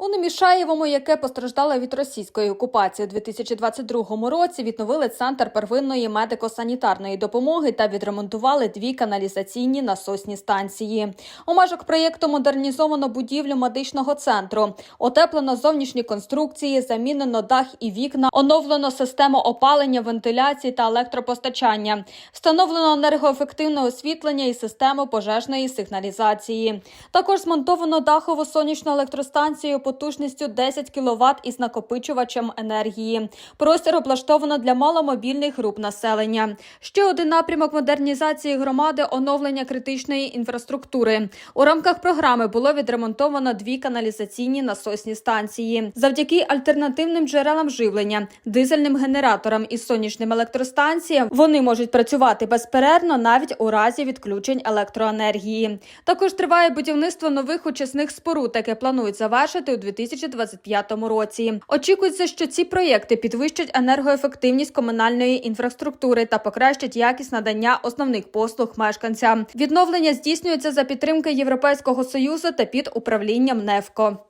У Немішаєвому, яке постраждало від російської окупації у 2022 році, відновили центр первинної медико-санітарної допомоги та відремонтували дві каналізаційні насосні станції. У межах проєкту модернізовано будівлю медичного центру, утеплено зовнішні конструкції, замінено дах і вікна, оновлено систему опалення, вентиляції та електропостачання, встановлено енергоефективне освітлення і систему пожежної сигналізації. Також змонтовано дахову сонячну електростанцію потужністю 10 кВт із накопичувачем енергії. Простір облаштовано для маломобільних груп населення. Ще один напрямок модернізації громади оновлення критичної інфраструктури. У рамках програми було відремонтовано дві каналізаційні насосні станції. Завдяки альтернативним джерелам живлення, дизельним генераторам і сонячним електростанціям вони можуть працювати безперервно навіть у разі відключень електроенергії. Також триває будівництво нових очисних споруд, яке планують завершити 2025 році. Очікується, що ці проєкти підвищать енергоефективність комунальної інфраструктури та покращать якість надання основних послуг мешканцям. Відновлення здійснюється за підтримки Європейського союзу та під управлінням НЕФКО.